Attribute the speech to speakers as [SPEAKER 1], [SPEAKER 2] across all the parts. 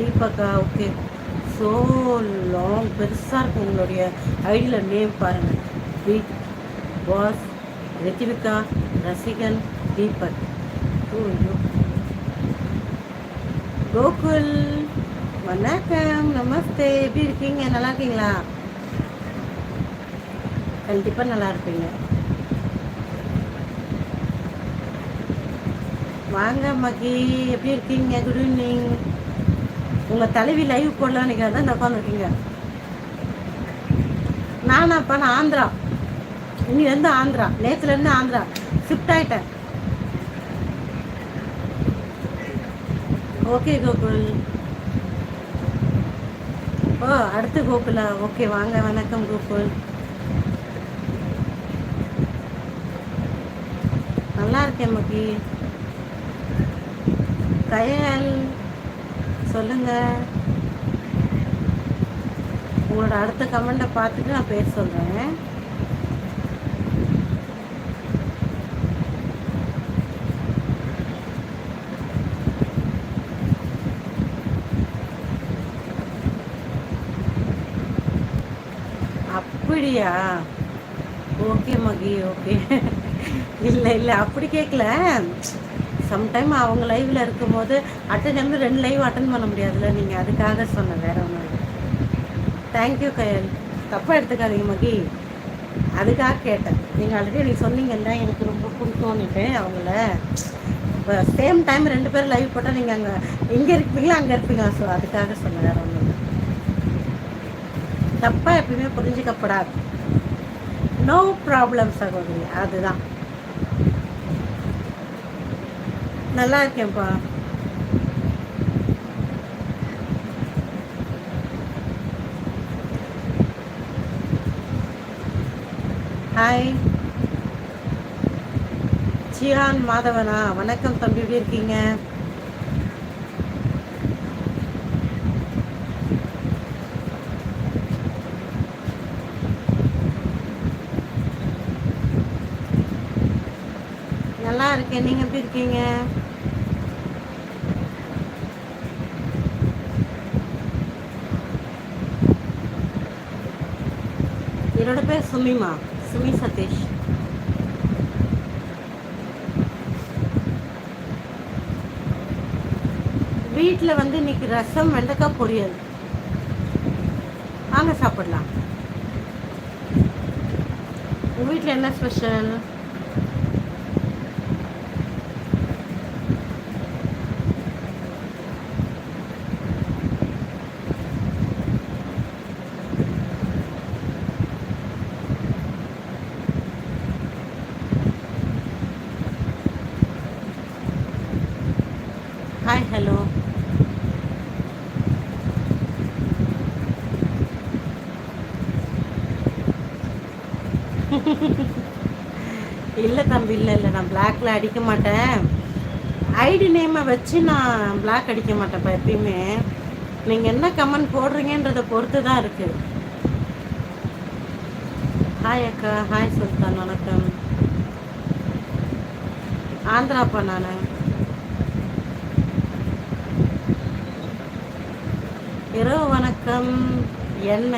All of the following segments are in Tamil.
[SPEAKER 1] தீபக்கா ஓகே ஸோ லாங் பெருசாக இருக்கும் உங்களுடைய ஐடியில் நேம் பாருங்கள் பிக் பாஸ் ரித்திவிகா ரசிகன் தீபக் oh, ஐயோ. கோகுல் வணக்கம். நமஸ்தே. எப்படி இருக்கீங்க? நல்லா இருக்கீங்களா? கண்டிப்பாக நல்லா இருப்பீங்க. வாங்க மகி. எப்படி இருக்கீங்க? குட் ஈவினிங் உங்கள் தலைவி லைவ் போடலான்னு நீங்கள் தான் உட்காந்துருக்கீங்க நானாப்பா நான் ஆந்திரா. இன்னிலேருந்து ஆந்திரா. நேற்றுலேருந்து ஆந்திரா. ஷிஃப்ட் ஆகிட்டேன் ஓகே கோகுல். ஓ அடுத்து கோகுலா. ஓகே வாங்க. வணக்கம் கோகுல். நல்லா இருக்கேன் மகி. கயல். சொல்லுங்க. உங்களோட அடுத்த கமெண்ட்டை பார்த்துட்டு நான் பேர் சொல்கிறேன் அப்படியா? ஓகே மகி ஓகே இல்லை இல்லை அப்படி கேட்கல. சம்டைம் அவங்க லைவில் இருக்கும்போது அட்டன் டைமில் ரெண்டு லைவ் அட்டன் பண்ண முடியாதுல்ல நீங்கள் அதுக்காக சொன்னேன் வேற ஒன்றும் தேங்க்யூ கயல் தப்பாக எடுத்துக்காதீங்க மகி. அதுக்காக கேட்டேன். நீங்கள் ஆல்ரெடி நீங்கள் சொன்னீங்கல்ல எனக்கு ரொம்ப பிடிக்கும்னுட்டு அவங்கள. இப்போ சேம் டைம் ரெண்டு பேரும் லைவ் போட்டால் நீங்கள் அங்கே இங்கே இருப்பீங்களா அங்கே இருப்பீங்க ஸோ அதுக்காக சொன்னேன் வேற ஒன்றும் தப்பாக எப்பயுமே புரிஞ்சிக்கப்படாது. நோ ப்ராப்ளம் சகோதரி. அதுதான். நல்லா இருக்கேன்ப்பா ஹாய் சியான் மாதவனா வணக்கம் தம்பி எப்படி இருக்கீங்க? நல்லா இருக்கேன் நீங்க எப்படி இருக்கீங்க? என்னோட பேர் சுமிமா. சுமி சதீஷ். வீட்டில் வந்து இன்னைக்கு ரசம் வெண்டைக்காய் பொரியல். வாங்க சாப்பிடலாம். உங்கள் வீட்டில் என்ன ஸ்பெஷல் ஹாய் ஹலோ இல்லை தம்பி இல்லை இல்லை. நான் பிளாக்ல அடிக்க மாட்டேன். ஐடி நேமை வச்சு நான் பிளாக் அடிக்க மாட்டேன்ப்பா எப்பயுமே. நீங்கள் என்ன கமெண்ட் போடுறீங்கன்றதை பொறுத்து தான் இருக்குது ஹாய் அக்கா. ஹாய் சுல்தான். வணக்கம். ஆந்திராப்பா நான். இரவு வணக்கம். என்ன?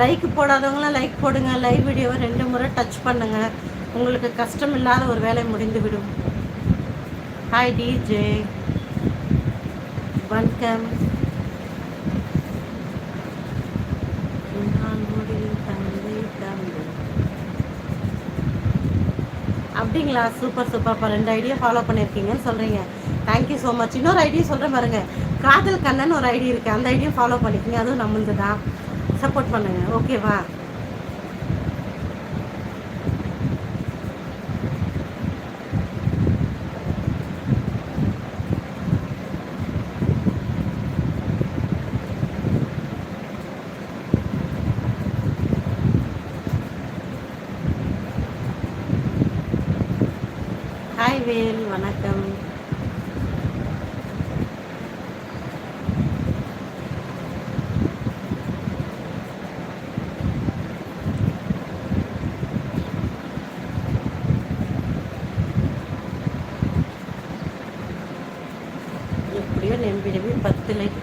[SPEAKER 1] லைக் போடாதவங்களாம் லைக் போடுங்க. லைவ் வீடியோவை ரெண்டு முறை டச் பண்ணுங்க. உங்களுக்கு கஷ்டம் இல்லாத ஒரு வேலை முடிந்து விடும் ஹாய் டிஜே வணக்கம். தந்தை அப்படிங்களா? சூப்பர் சூப்பர்ப்பா ரெண்டு ஐடியா ஃபாலோ பண்ணியிருக்கீங்கன்னு சொல்கிறீங்க தேங்க்யூ ஸோ மச் இன்னொரு ஐடியா சொல்கிறேன் பாருங்கள் காதல் கண்ணன் ஒரு ஐடி இருக்குது அந்த ஐடியும் ஃபாலோ பண்ணிக்கங்க. அதுவும் நம்மளது தான் சப்போர்ட் பண்ணுங்கள் ஓகேவா ஹாய் வேல் வணக்கம். నేను విడివి భక్తులకి